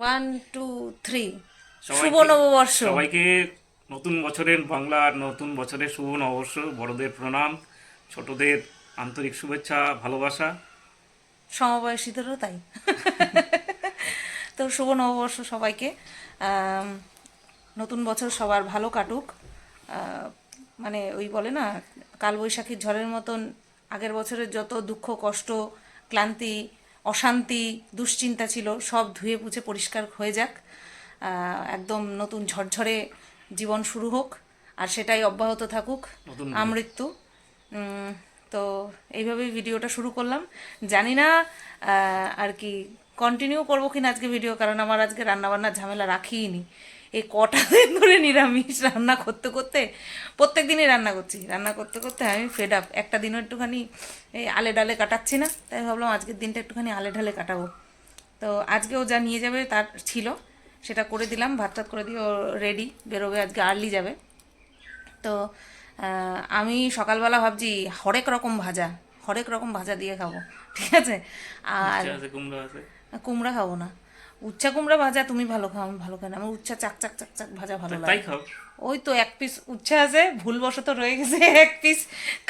One two three শুভ নববর্ষ। সবাইকে নতুন বছরের বাংলার নতুন বছরের শুভ নববর্ষ। বড়দের প্রণাম ছোটদের আন্তরিক শুভেচ্ছা ভালোবাসা। সমবয়সীদেরও তাই। তো শুভ নববর্ষ সবাইকে। নতুন বছর সবার ভালো কাটুক। মানে ওই বলে না কালবৈশাখীর ঝড়ের মতন আগের বছরের যত দুঃখ কষ্ট ক্লান্তি অশান্তি দুশ্চিন্তা ছিল সব ধুয়ে পুছে পরিষ্কার হয়ে যাক। একদম নতুন ঝরঝরে জীবন শুরু হোক আর সেটাই অব্যাহত থাকুক আমৃত্যু তো এইভাবেই ভিডিওটা শুরু করলাম। জানি না আর কি কন্টিনিউ করব কিনা আজকে ভিডিও কারণ আমার আজকে রান্নাবান্নার ঝামেলা রাখিইনি এই কটা দিন ধরে নিরামিষ রান্না করতে করতে প্রত্যেক দিনই রান্না করছি। রান্না করতে করতে আমি ফেড আপ একটা দিনও একটুখানি এই আলে ডালে কাটাচ্ছি না তাই ভাবলাম আজকের দিনটা একটুখানি আলে ঢালে কাটাবো। তো আজকেও যা নিয়ে যাবে তার ছিল সেটা করে দিলাম ভাত টাত করে দিয়ে ও রেডি বেরোবে আজকে আর্লি যাবে। তো আমি সকালবেলা ভাবছি হরেক রকম ভাজা হরেক রকম ভাজা দিয়ে খাব ঠিক আছে? আর কুমড়া খাব না। উচ্চা কুমড়া ভাজা তুমি ভালো খাও আমি ভালো খাই না। আমার উচ্চা চাক চাক চাক চাক ভাজা ভালো লাগে। ওই তো এক পিস উচ্ছা আছে ভুলবশত রয়ে গেছে এক পিস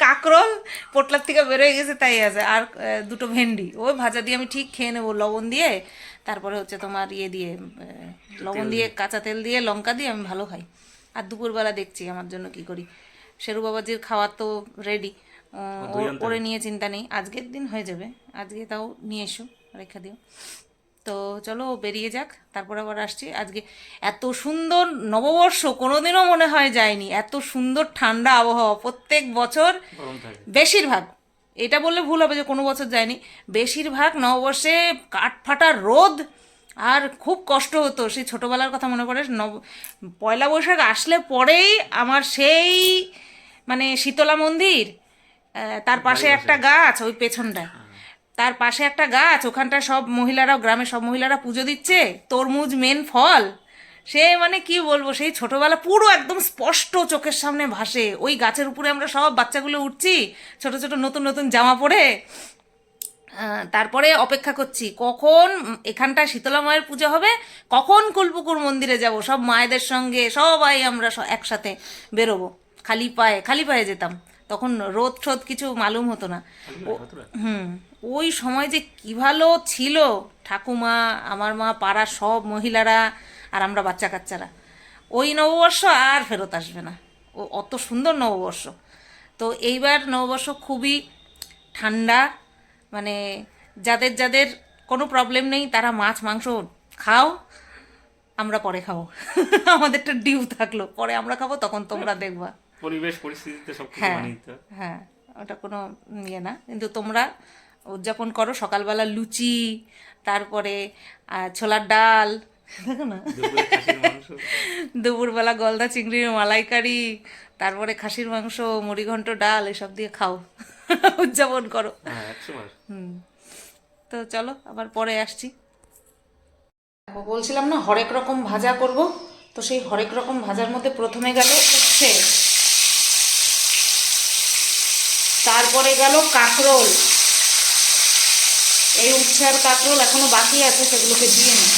কাকরল পোটলার থেকে বেরোয় গেছে তাই আছে। আর দুটো ভেন্ডি ওই ভাজা দিয়ে আমি ঠিক খেয়ে নেব। লবণ দিয়ে তারপরে হচ্ছে তোমার ইয়ে দিয়ে লবণ দিয়ে কাঁচা তেল দিয়ে লঙ্কা দিয়ে আমি ভালো খাই। আর দুপুরবেলা দেখছি আমার জন্য কি করি। শেরু বাবাজির খাওয়ার তো রেডি ওরে নিয়ে চিন্তা নেই। আজকের দিন হয়ে যাবে। আজকে তাও নিয়ে এসো রেখা দিও। তো চলো বেরিয়ে যাক তারপর আবার আসছি। আজকে এত সুন্দর নববর্ষ কোনোদিনও মনে হয় যায়নি। এত সুন্দর ঠান্ডা আবহাওয়া প্রত্যেক বছর। বেশিরভাগ এটা বললে ভুল হবে যে কোনো বছর যায়নি। বেশিরভাগ নববর্ষে কাঠ ফাটা রোদ আর খুব কষ্ট হতো। সেই ছোটোবেলার কথা মনে পড়ে নব পয়লা বৈশাখ আসলে পরেই আমার সেই মানে শীতলা মন্দির তার পাশে একটা গাছ ওই পেছনটায়। তার পাশে একটা গাছ ওখানটায় সব মহিলারা গ্রামে সব মহিলারা পুজো দিচ্ছে। তরমুজ মেন ফল। সে মানে কি বলব সেই ছোটবেলা পুরো একদম স্পষ্ট চোখের সামনে ভাসে। ওই গাছের উপরে আমরা সব বাচ্চাগুলো উঠছি ছোট ছোট নতুন নতুন জামা পরে। তারপরে অপেক্ষা করছি কখন উম, এখানটায় শীতলা মায়ের পুজো হবে কখন কুলপুকুর মন্দিরে যাব সব মায়েদের সঙ্গে সবাই আমরা একসাথে বেরোবো। খালি পায়ে খালি পায়ে যেতাম তখন রোদ ঠোদ কিছু মালুম হতো না? হুম। ওই সময় যে কী ভালো ছিল। ঠাকুমা আমার মা পাড়ার সব মহিলারা আর আমরা বাচ্চা কাচ্চারা। ওই নববর্ষ আর ফেরত আসবে না। ও অত সুন্দর নববর্ষ। তো এইবার নববর্ষ খুবই ঠান্ডা মানে যাদের যাদের কোনো প্রবলেম নেই তারা মাছ মাংস খাও আমরা পরে খাব। আমাদেরটা ডিউ থাকল। পরে আমরা খাব তখন তোমরা দেখবা। পরিবেশ পরিস্থিতিতে সব হয়। হ্যাঁ ওটা কোনো ইয়ে না। কিন্তু তোমরা উদযাপন করো সকালবেলা লুচি তারপরে ছোলার ডাল দেখো না? দুপুরবেলা গলদা চিংড়ির মালাইকারি তারপরে খাসির মাংস মুড়িঘণ্ট ডাল এসব দিয়ে খাও উদযাপন করো। হ্যাঁ হুম। তো চলো আবার পরে আসছি। বলছিলাম না হরেক রকম ভাজা করব। তো সেই হরেক রকম ভাজার মধ্যে প্রথমে গেল উচ্ছে তারপরে গেল কাঁকরোল। এই উচ্ছে আর কাঁকরোল এখনও বাকি আছে, সেগুলোকে দিয়ে নিই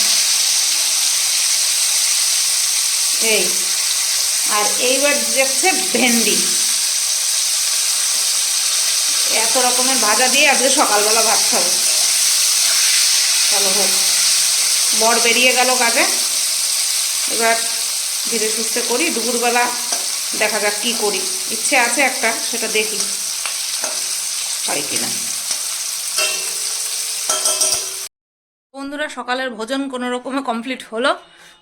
এই, আর এইবার যাচ্ছে ভেন্ডি। এত রকমের ভাজা দিয়ে আজকে সকালবেলা ভাত খাব। চলো হোক, বর বেরিয়ে গেল কাজে। এবার ধীরে সুস্থে করি, দুপুরবেলা দেখা যাক কী করি। ইচ্ছে আছে একটা, সেটা দেখি। পারি কিনা। বন্ধুরা, সকালের ভোজন কোনো রকমে কমপ্লিট হলো।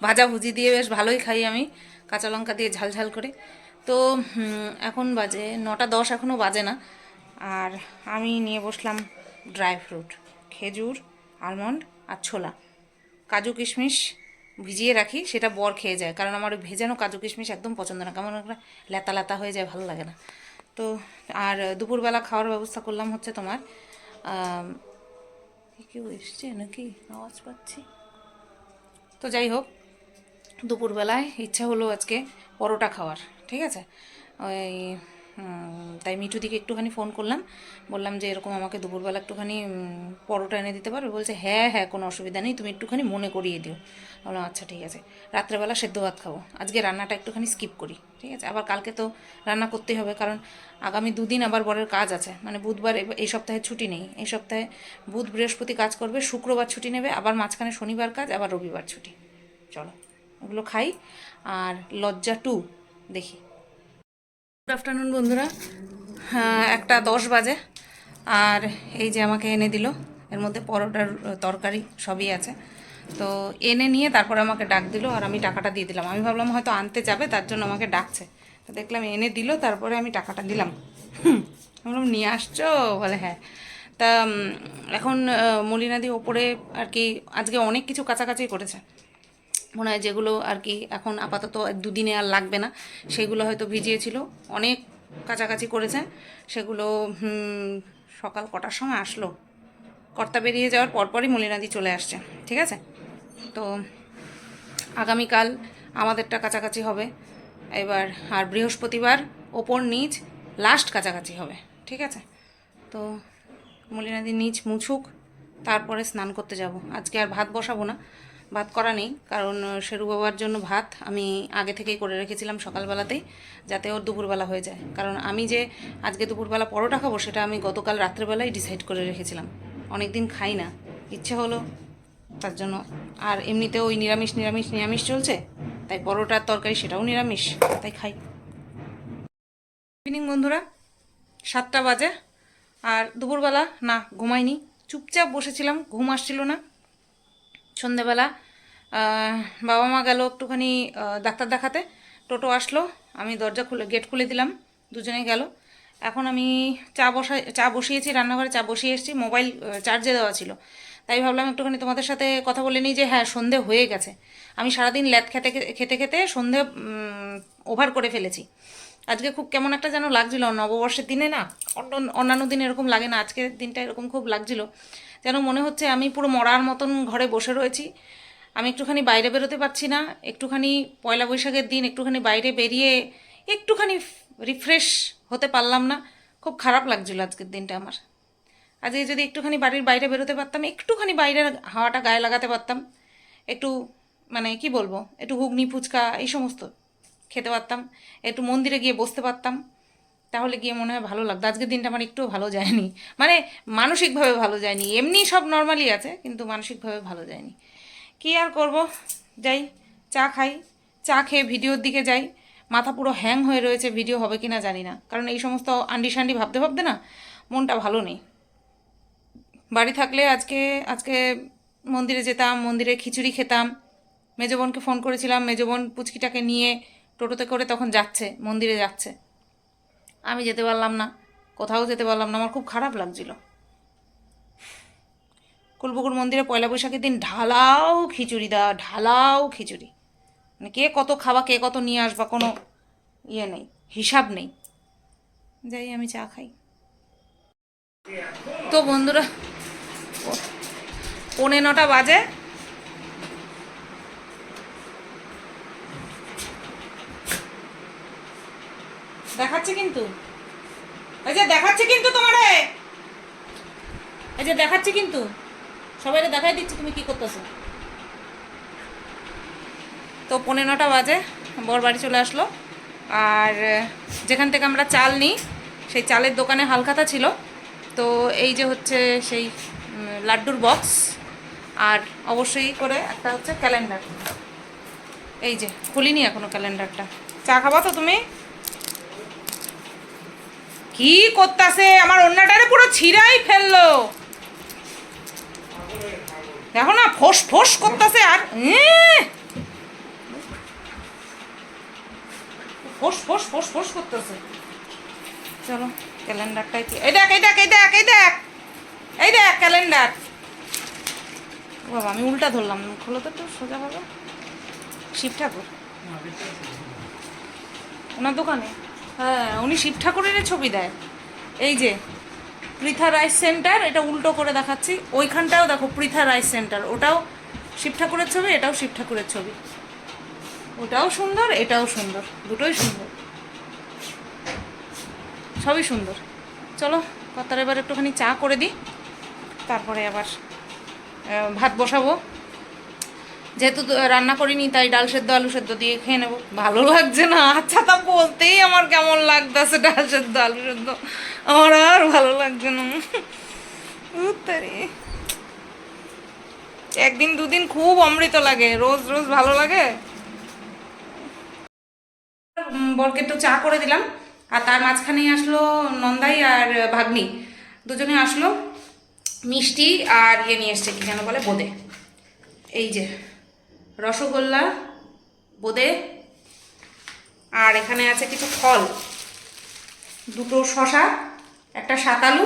ভাজা ভুজি দিয়ে বেশ ভালোই খাই আমি, কাঁচা লঙ্কা দিয়ে ঝাল ঝাল করে। তো এখন বাজে নটা দশ এখনও বাজে না। আর আমি নিয়ে বসলাম ড্রাই ফ্রুট খেজুর আলমন্ড আর ছোলা। কাজু কিশমিশ ভিজিয়ে রাখি, সেটা বর খেয়ে যায়, কারণ আমার ভেজানো কাজু কিশমিশ একদম পছন্দ না। কেমন একটা লেতা লেতা হয়ে যায়, ভালো লাগে না। তো, আর দুপুরবেলা খাওয়ার ব্যবস্থা করলাম হচ্ছে তোমার কেউ এসছে নাকি? আওয়াজ পাচ্ছি। তো যাই হোক, দুপুরবেলায় ইচ্ছা হলো আজকে পরোটা খাওয়ার, ঠিক আছে? ওই তাই মিঠু দিকে একটুখানি ফোন করলাম। বললাম যে, এরকম আমাকে দুপুরবেলা একটুখানি পরোটা এনে দিতে পারবে বলছে হ্যাঁ হ্যাঁ কোনো অসুবিধা নেই, তুমি একটুখানি মনে করিয়ে দিও। বললাম আচ্ছা ঠিক আছে, রাত্রেবেলা সেদ্ধ ভাত খাব। আজকে রান্নাটা একটুখানি স্কিপ করি, ঠিক আছে? আবার কালকে তো রান্না করতেই হবে, কারণ আগামী দুদিন আবার বরের কাজ আছে। মানে বুধবার এই সপ্তাহে ছুটি নেই। এই সপ্তাহে বুধ বৃহস্পতি কাজ করবে, শুক্রবার ছুটি নেবে, আবার মাঝখানে শনিবার কাজ, আবার রবিবার ছুটি। চলো, ওগুলো খাই। আর লজ্জা টু দেখি। গুড আফটারনুন বন্ধুরা। একটা দশ বাজে। আর এই যে আমাকে এনে দিল, এর মধ্যে পরোটার তরকারি সবই আছে। তো এনে নিয়ে তারপরে আমাকে ডাক দিল আর আমি টাকাটা দিয়ে দিলাম। আমি ভাবলাম হয়তো আনতে যাবে, তার জন্য আমাকে ডাকছে। তো দেখলাম এনে দিল, তারপরে আমি টাকাটা দিলাম। বললাম, নিয়ে আসছো? বলে হ্যাঁ। তা এখন মলিনাদি ওপরে আর কি, আজকে অনেক কিছু কাছাকাছি করেছে। মনে হয় যেগুলো আর কি এখন আপাতত দুদিনে আর লাগবে না। সেগুলো হয়তো ভিজিয়েছিল, অনেক কাছাকাছি করেছে সেগুলো সকাল কটার সময় আসলো। কর্তা বেরিয়ে যাওয়ার পরপরই মলিনাদি চলে আসছে, ঠিক আছে? তো আগামীকাল আমাদেরটা কাছাকাছি হবে। এবার আর বৃহস্পতিবার ওপর নিচ লাস্ট কাছাকাছি হবে, ঠিক আছে? তো মলিনাদি নিচ মুছুক, তারপরে স্নান করতে যাব। আজকে আর ভাত বসাবো না। ভাত করা নেই, কারণ শেরু বাবার জন্য ভাত আমি আগে থেকেই করে রেখেছিলাম সকালবেলাতেই, যাতে ওর দুপুরবেলা হয়ে যায়। কারণ আমি যে আজকে দুপুরবেলা পরোটা খাব, সেটা আমি গতকাল রাত্রেবেলায় ডিসাইড করে রেখেছিলাম। অনেক দিন খাই না। ইচ্ছে হলো তার জন্য। আর এমনিতেও ওই নিরামিষ নিরামিষ নিরামিষ চলছে, তাই পরোটার তরকারি সেটাও নিরামিষ, তাই খাই। ইভিনিং বন্ধুরা, সাতটা বাজে, আর দুপুরবেলা না, ঘুমাইনি। চুপচাপ বসেছিলাম, ঘুম আসছিল না। সন্ধেবেলা বাবা মা গেল একটুখানি ডাক্তার দেখাতে। টোটো আসলো, আমি দরজা খুলে গেট খুলে দিলাম দুজনে গেল। এখন আমি চা বসাই, চা বসিয়েছি, রান্নাঘরে চা বসিয়ে এসেছি, মোবাইল চার্জে দেওয়া ছিল। তাই ভাবলাম একটুখানি তোমাদের সাথে কথা বলে নিই যে হ্যাঁ সন্ধে হয়ে গেছে। আমি সারাদিন ল্যাদ খেতে খেতে খেতে সন্ধে ওভার করে ফেলেছি। আজকে খুব কেমন একটা যেন লাগছিল, নববর্ষের দিনে না, অন্য- অন্যান্য দিন এরকম লাগে না, আজকের দিনটা এরকম খুব লাগছিল। যেন মনে হচ্ছে আমি পুরো মরার মতন ঘরে বসে রয়েছি। আমি একটুখানি বাইরে বেরোতে পারছি না, একটুখানি পয়লা বৈশাখের দিন একটুখানি বাইরে বেরিয়ে একটুখানি রিফ্রেশ হতে পারলাম না। খুব খারাপ লাগছিল আজকের দিনটা আমার। আজকে যদি একটুখানি বাড়ির বাইরে বেরোতে পারতাম, একটুখানি বাইরের হাওয়াটা গায়ে লাগাতে পারতাম। একটু মানে কি বলব, একটু ঘুগনি, ফুচকা এই সমস্ত খেতে পারতাম। একটু মন্দিরে গিয়ে বসতে পারতাম। তাহলে গিয়ে মনে হয় ভালো লাগতো। আজকের দিনটা আমার একটুও ভালো যায়নি। মানে মানসিকভাবে ভালো যায়নি। এমনি সব নর্মালি আছে, কিন্তু মানসিকভাবে ভালো যায়নি। কি আর করব? যাই, চা খাই, চা খেয়ে ভিডিওর দিকে যাই। মাথা পুরো হ্যাং হয়ে রয়েছে ভিডিও হবে কি না জানি না। কারণ এই সমস্ত আন্ডি শান্ডি ভাবতে ভাবতে না, মনটা ভালো নেই। বাড়ি থাকলে আজকে আজকে মন্দিরে যেতাম, মন্দিরে খিচুড়ি খেতাম। মেজবনকে ফোন করেছিলাম। মেজবোন পুচকিটাকে নিয়ে টোটোতে করে তখন যাচ্ছে, মন্দিরে যাচ্ছে। আমি যেতে পারলাম না, কোথাও যেতে পারলাম না, আমার খুব খারাপ লাগছিল। কুলপুকুর মন্দিরে পয়লা বৈশাখের দিন ঢালাও খিচুড়ি দা, ঢালাও খিচুড়ি। মানে কে কত খাওয়া কে কত নিয়ে আসবা, কোনো ইয়ে নেই, হিসাব নেই। যাই, আমি চা খাই। তো বন্ধুরা, পৌনে নটা বাজে। দেখাচ্ছে কিন্তু। এই যে দেখাচ্ছে কিন্তু তোমারে। এই যে দেখাচ্ছে কিন্তু। সবাই দেখাই দিচ্ছি, তুমি কি করতেছো? তো পৌনে নটা বাজে, বর বাড়ি চলে আসলো। আর যেখান থেকে আমরা চাল নিই, সেই চালের দোকানে হালখাতা ছিল। তো এই যে হচ্ছে সেই লাড্ডুর বক্স আর অবশ্যই করে একটা হচ্ছে ক্যালেন্ডার এই যে, খুলিনি এখনও ক্যালেন্ডারটা চা খাবা তো তুমি? কি করতাছে? আমার অন্যটারে পুরো ছিঁড়াই ফেলল। দেখো না, ফোস ফোস করতেছে আর! ফোস ফোস ফোস ফোস করতেছে। চলো ক্যালেন্ডারটাই কি- এই দেখ এই দেখ এই দেখ এই দেখ এই দেখ ক্যালেন্ডার। বাবা, আমি উল্টা ধরলাম, খোলো তো সোজা হবে। শিব ঠাকুর। ওনার দোকানে? হ্যাঁ উনি শিব ঠাকুরের ছবি দেয়। এই যে, পৃথা রাইস সেন্টার, এটা উল্টো করে দেখাচ্ছি। ওইখানটাও দেখো, পৃথা রাইস সেন্টার। ওটাও শিব ঠাকুরের ছবি, এটাও শিব ঠাকুরের ছবি। ওটাও সুন্দর, এটাও সুন্দর, দুটোই সুন্দর। সবই সুন্দর। চলো, কর্তার এবার একটুখানি চা করে দিই। তারপরে আবার ভাত বসাবো। যেহেতু রান্না করিনি, তাই ডাল সেদ্ধ, আলু সেদ্ধ দিয়ে খেয়ে নেব। ভালো লাগছে না আচ্ছা তা বলতেই আমার কেমন লাগতেছে ডাল সেদ্ধ, আলু সেদ্ধ। আমার আর ভালো লাগছে না। একদিন, দুদিন খুব অমৃত লাগে, রোজ রোজ ভালো লাগে। বরকে একটু চা করে দিলাম, আর তার মাঝখানেই আসলো নন্দাই আর ভাগ্নি। দুজনে আসলো, মিষ্টি আর ইয়ে নিয়ে এসছে, কি যেন বলে, বোদে। এই যে। রসগোল্লা, বোঁদে, আর এখানে আছে কিছু ফল। দুটো শশা একটা শাকালু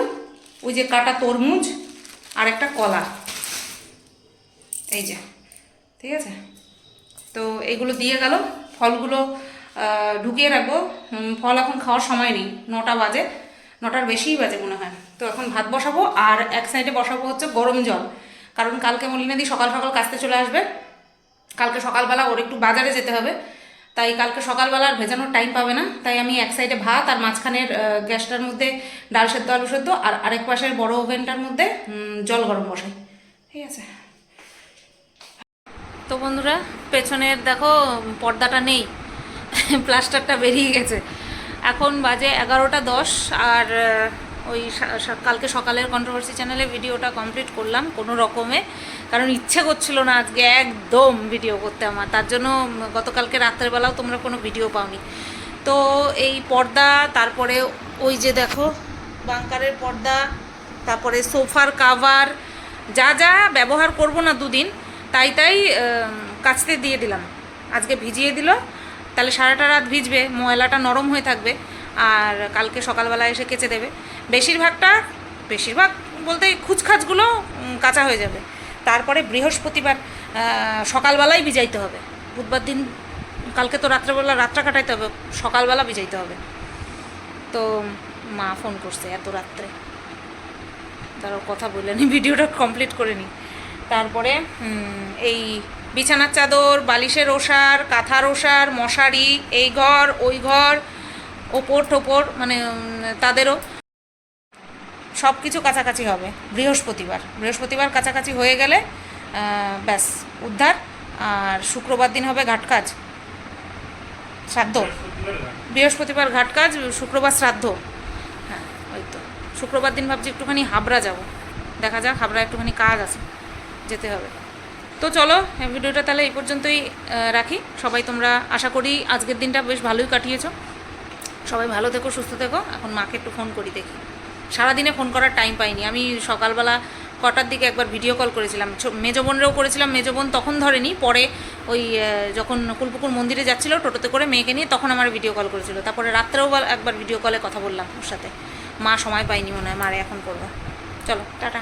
ওই যে কাটা তরমুজ, আর একটা কলা। এই যে, ঠিক আছে? তো এগুলো দিয়ে গেল। ফলগুলো ঢুকিয়ে রাখব। ফল এখন খাওয়ার সময় নেই। নটা বাজে। নটার বেশিই বাজে মনে হয়। তো এখন ভাত বসাবো, আর এক সাইডে বসাবো হচ্ছে গরম জল। কারণ কালকে মলিনাদি সকাল সকাল কাছতে চলে আসবে। কালকে সকালবেলা ওর একটু বাজারে যেতে হবে। তাই কালকে সকালবেলা আর ভেজানোর টাইম পাবে না। তাই আমি এক সাইডে ভাত আর মাঝখানের গ্যাসটার মধ্যে ডাল সেদ্ধ, আলু সেদ্ধ আর আরেক পাশের বড় ওভেনটার মধ্যে জল গরম বসাই। ঠিক আছে? তো বন্ধুরা, পেছনের দেখো, পর্দাটা নেই। প্লাস্টারটা বেরিয়ে গেছে। এখন বাজে এগারোটা দশ আর ওই কালকে সকালের কন্ট্রোভার্সি চ্যানেলে ভিডিওটা কমপ্লিট করলাম কোনো রকমে। কারণ ইচ্ছে করছিল না আজকে একদম ভিডিও করতে আমার। তার জন্য গতকালকে রাত্রেবেলাও তোমরা কোনো ভিডিও পাওনি। তো এই পর্দা, তারপরে ওই যে দেখো বাংকারের পর্দা, তারপরে সোফার কাভার যা যা ব্যবহার করব না দুদিন, তাই তাই কাচতে দিয়ে দিলাম। আজকে ভিজিয়ে দিল, তাহলে সারাটা রাত ভিজবে, ময়লাটা নরম হয়ে থাকবে। আর কালকে সকালবেলা এসে কেচে দেবে। বেশিরভাগটা, বেশিরভাগ বলতে খুচখাচগুলো কাঁচা হয়ে যাবে। তারপরে বৃহস্পতিবার সকালবেলাই ভিজাইতে হবে। বুধবার দিন, কালকে তো রাত্রেবেলা রাতটা কাটাইতে হবে, সকালবেলা ভিজাইতে হবে। তো মা ফোন করছে এত রাত্রে। তারও কথা বললেনি ভিডিওটা কমপ্লিট করে নি। তারপরে এই বিছানার চাদর, বালিশের ওষার, কাঁথার ওষার, মশারি, এই ঘর, ওই ঘর ওপর টোপর মানে তাদেরও সব কিছু কাছাকাছি হবে। বৃহস্পতিবার। বৃহস্পতিবার কাছাকাছি হয়ে গেলে ব্যাস, উদ্ধার। আর শুক্রবার দিন হবে ঘাট কাজ শ্রাদ্ধ। বৃহস্পতিবার ঘাট কাজ শুক্রবার শ্রাদ্ধ। হ্যাঁ ওই তো। শুক্রবার দিন ভাবছি একটুখানি হাবড়া যাব। দেখা যাক হাবড়া একটুখানি কাজ আছে, যেতে হবে। তো চলো ভিডিওটা তাহলে এই পর্যন্তই রাখি। সবাই তোমরা, আশা করি আজকের দিনটা বেশ ভালোই কাটিয়েছো। সবাই ভালো থেকো, সুস্থ থেকো। এখন মাকে একটু ফোন করি দেখি। সারাদিনে ফোন করার টাইম পাইনি। আমি সকালবেলা কটার দিকে একবার ভিডিও কল করেছিলাম। মেজো বোনরেও করেছিলাম। মেজো বোন তখন ধরেনি। পরে ওই যখন কুলপুকুর মন্দিরে যাচ্ছিল টোটোতে করে মেয়েকে নিয়ে, তখন আমার ভিডিও কল করেছিল। তারপরে রাত্রেও একবার ভিডিও কলে কথা বললাম ওর সাথে। মা সময় পাইনি মনে হয়, মারে এখন করব। চলো, টাটা।